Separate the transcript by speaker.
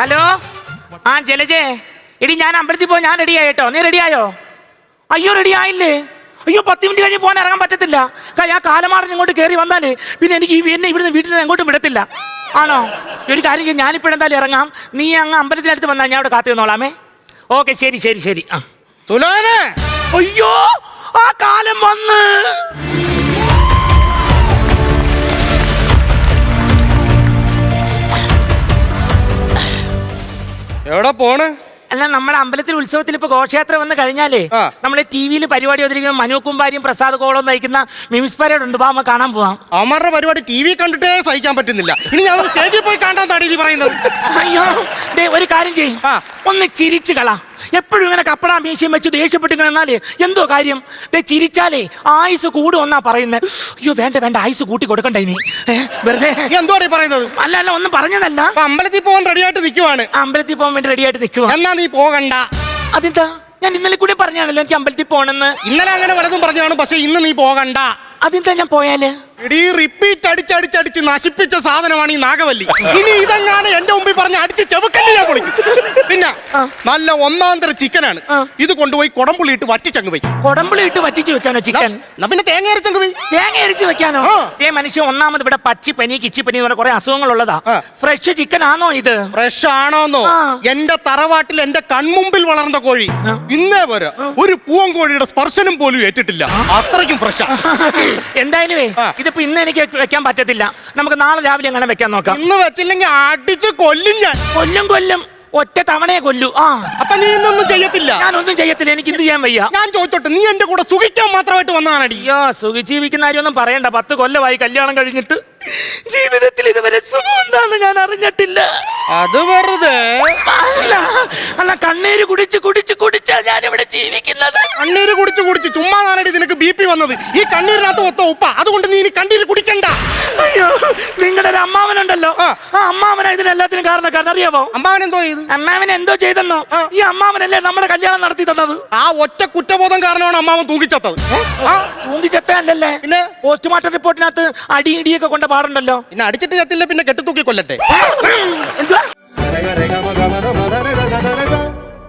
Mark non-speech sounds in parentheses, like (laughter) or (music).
Speaker 1: Hello? ആ ജലജേ. എടി ഞാൻ അമ്പലത്തിൽ പോയി ഞാൻ റെഡി ആയിട്ടോ നീ റെഡിയായോ ആയോ? അയ്യോ റെഡി ആയില്ലേ? അയ്യോ പത്ത് മിനിറ്റ് കഴിഞ്ഞ് പോകാൻ ഇറങ്ങാൻ പറ്റത്തില്ല. ഞാൻ ആ കാലമാടൻ ഇങ്ങോട്ട് കയറി വന്നാലേ പിന്നെ എനിക്ക് ഈ എന്നെ ഇവിടുന്ന് വീട്ടിൽ നിന്ന് എങ്ങോട്ടും വിടത്തില്ല. ആണോ? ഒരു കാര്യം ചെയ്യും ഞാനിപ്പോഴെന്തായാലും ഇറങ്ങാം. നീ അങ്ങ് അമ്പലത്തിനടുത്ത് വന്നാൽ ഞാൻ അവിടെ കാത്തു നിന്നോളാമേ. ഓക്കെ ശരി ശരി ശരി. ആ. അയ്യോ ആ കാലം വന്ന്.
Speaker 2: എവിടെ പോണ്?
Speaker 1: അല്ല നമ്മുടെ അമ്പലത്തിൽ ഉത്സവത്തിൽ ഇപ്പൊ ഘോഷയാത്ര വന്ന് കഴിഞ്ഞാലേ. നമ്മളെ ടി വിയിൽ പരിപാടി അവതരിക്കുന്ന മനു കുമ്പാരിയും പ്രസാദ് കോളം നയിക്കുന്ന മിമിസ് പരേഡ് ഉണ്ട്. ബാമ കാണാൻ പോവാം.
Speaker 2: അമറിന്റെ പരിപാടി ടി വി കണ്ടിട്ടേ സഹിക്കാൻ പറ്റുന്നില്ല. ഇനി ഞാൻ സ്റ്റേജിൽ പോയി കാണാൻ തടി പറയുന്നത്.
Speaker 1: അയ്യോ ഒരു കാര്യം ചെയ്യും. ഒന്ന് ചിരിച്ചു കള. എപ്പോഴും ഇങ്ങനെ കപ്പടാ മീശയും വെച്ച് ദേഷ്യപ്പെട്ടിങ്ങനെ നിന്നാലേ എന്തോ കാര്യം? ദേ ചിരിച്ചാലേ ആയുസ് കൂടുമെന്നാ പറയുന്നത് അയ്യോ വേണ്ട വേണ്ട ആയുസ് കൂട്ടി കൊടുക്കണ്ടേ ഇനി. വെറുതെ.
Speaker 2: എന്തോടെ പറയുന്നത്?
Speaker 1: അല്ല അല്ല ഒന്നും പറഞ്ഞതല്ല.
Speaker 2: അമ്പലത്തിൽ പോകാൻ റെഡിയായിട്ട് നിൽക്കുവാണ്
Speaker 1: അമ്പലത്തിൽ പോകാൻ വേണ്ടി റെഡി ആയിട്ട് നിൽക്കുക
Speaker 2: എന്നാ നീ പോകണ്ട.
Speaker 1: അതെന്താ? ഞാൻ ഇന്നലെ കൂടി പറഞ്ഞാണല്ലോ എനിക്ക് അമ്പലത്തിൽ പോകണമെന്ന്.
Speaker 2: ഇന്നലെ അങ്ങനെ വലതും പറഞ്ഞാണ് പക്ഷെ ഇന്ന് നീ പോകണ്ട.
Speaker 1: അതെന്താ ഞാൻ പോയാൽ
Speaker 2: എടീ റിപ്പീറ്റ് അടിച്ചടിച്ചടിച്ച് നശിപ്പിച്ച സാധനമാണ് ഈ നാഗവല്ലി ഇനി ഇതെങ്ങാണ് എന്റെ മുമ്പിൽ പറഞ്ഞ് അടിച്ച് ചെവുക്കല്ലി ഞാൻ പൊളിക്കും. നല്ല ഒന്നാന്തര ചിക്കനാണ്. ഇത് കൊണ്ടുപോയി കുടംപുള്ളി ഇട്ട് വറ്റിച്ചങ്ങ് പോയി
Speaker 1: കൊടമ്പിളി ഇട്ട് വറ്റിച്ച് വെക്കാനോ ചിക്കൻ?
Speaker 2: പിന്നെ തേങ്ങ അരച്ചങ്ങ് പോയി
Speaker 1: തേങ്ങ അരിച്ചു വെക്കാനോ. ഏ മനുഷ്യൻ ഒന്നാമത് ഇവിടെ പച്ചിപ്പനി കിച്ചിപ്പനി എന്ന് പറഞ്ഞ കുറെ അസുഖങ്ങൾ
Speaker 2: ഉള്ളതാ
Speaker 1: ഫ്രഷ് ചിക്കൻ ആണോ ഇത്?
Speaker 2: ഫ്രഷ് ആണോന്നോ. എന്റെ തറവാട്ടിൽ എന്റെ കൺമുമ്പിൽ വളർന്ന കോഴി. ഇന്നേ വരെ ഒരു പൂവൻ കോഴിയുടെ സ്പർശനം പോലും ഏറ്റിട്ടില്ല. അത്രയ്ക്കും ഫ്രഷാ (laughs)
Speaker 1: എന്തായാലുവേ
Speaker 2: ആ.
Speaker 1: ഇതിപ്പോ ഇന്ന് എനിക്ക് വെക്കാൻ പറ്റത്തില്ല. നമുക്ക് നാളെ രാവിലെ അങ്ങനെ വെക്കാൻ നോക്കാം?
Speaker 2: ഇന്ന് വെച്ചില്ലെങ്കിൽ അടിച്ച് കൊല്ലും ഞാൻ.
Speaker 1: കൊല്ലും കൊല്ലും. ഒറ്റ തവണയെ കൊല്ലു. ആ.
Speaker 2: അപ്പൊ നീ ഇന്നൊന്നും ചെയ്യത്തില്ല.
Speaker 1: ഞാനൊന്നും ചെയ്യത്തില്ല. എനിക്ക് എന്ത് ചെയ്യാൻ വയ്യ?
Speaker 2: ഞാൻ ചോദിച്ചോട്ടെ നീ എന്റെ കൂടെ സുഖിക്കാൻ മാത്രമായിട്ട് വന്നതാണടി.
Speaker 1: അയ്യോ സുഖജീവിക്കുന്ന കാര്യമൊന്നും പറയണ്ട. പത്ത് കൊല്ലമായി കല്യാണം കഴിഞ്ഞിട്ട്. ജീവിതത്തിൽ ഇതുവരെ സുഖം എന്താന്ന് ഞാൻ അറിഞ്ഞിട്ടില്ല.
Speaker 2: അത് വെറുതെ.
Speaker 1: അല്ല അല്ല കണ്ണീര് കുടിച്ച് കുടിച്ച് കുടിച്ചാ ഞാൻ ഇവിടെ ജീവിക്കുന്നത്.
Speaker 2: കണ്ണീര് കുടിച്ച് കുടിച്ച് ചുമ്മാ നാളടി നിനക്ക് ബി പി വന്നത്. ഈ കണ്ണീരിനകത്ത് മൊത്തം ഉപ്പ. അതുകൊണ്ട് നീ ഇനി കണ്ണീര് കുടിക്കണ്ട.
Speaker 1: അയ്യോ നിങ്ങളുടെ ഒരു അമ്മാവനുണ്ടല്ലോ
Speaker 2: ആ.
Speaker 1: അമ്മാവനാ ഇതിനെല്ലാത്തിനും കാരണക്കാരൻ. അറിയാമോ
Speaker 2: അമ്മാവൻ എന്തോ ചെയ്തു?
Speaker 1: അമ്മാവൻ എന്തോ ചെയ്തെന്നോ? ഈ അമ്മാവനല്ലേ നമ്മുടെ കല്യാണം നടത്തി തന്നത്?
Speaker 2: ആ ഒറ്റ കുറ്റബോധം കാരണമാണ് അമ്മാവൻ തൂക്കിച്ചത്തത് ആ.
Speaker 1: തൂങ്ങിച്ചത്തല്ലേ
Speaker 2: പിന്നെ?
Speaker 1: പോസ്റ്റ്മോർട്ടം റിപ്പോർട്ടിനകത്ത് അടി ഇടിയൊക്കെ കൊണ്ട പാടുണ്ടല്ലോ.
Speaker 2: പിന്നെ അടിച്ചിട്ട് ചത്തില്ല പിന്നെ കെട്ടിത്തൂക്കി കൊല്ലട്ടെ.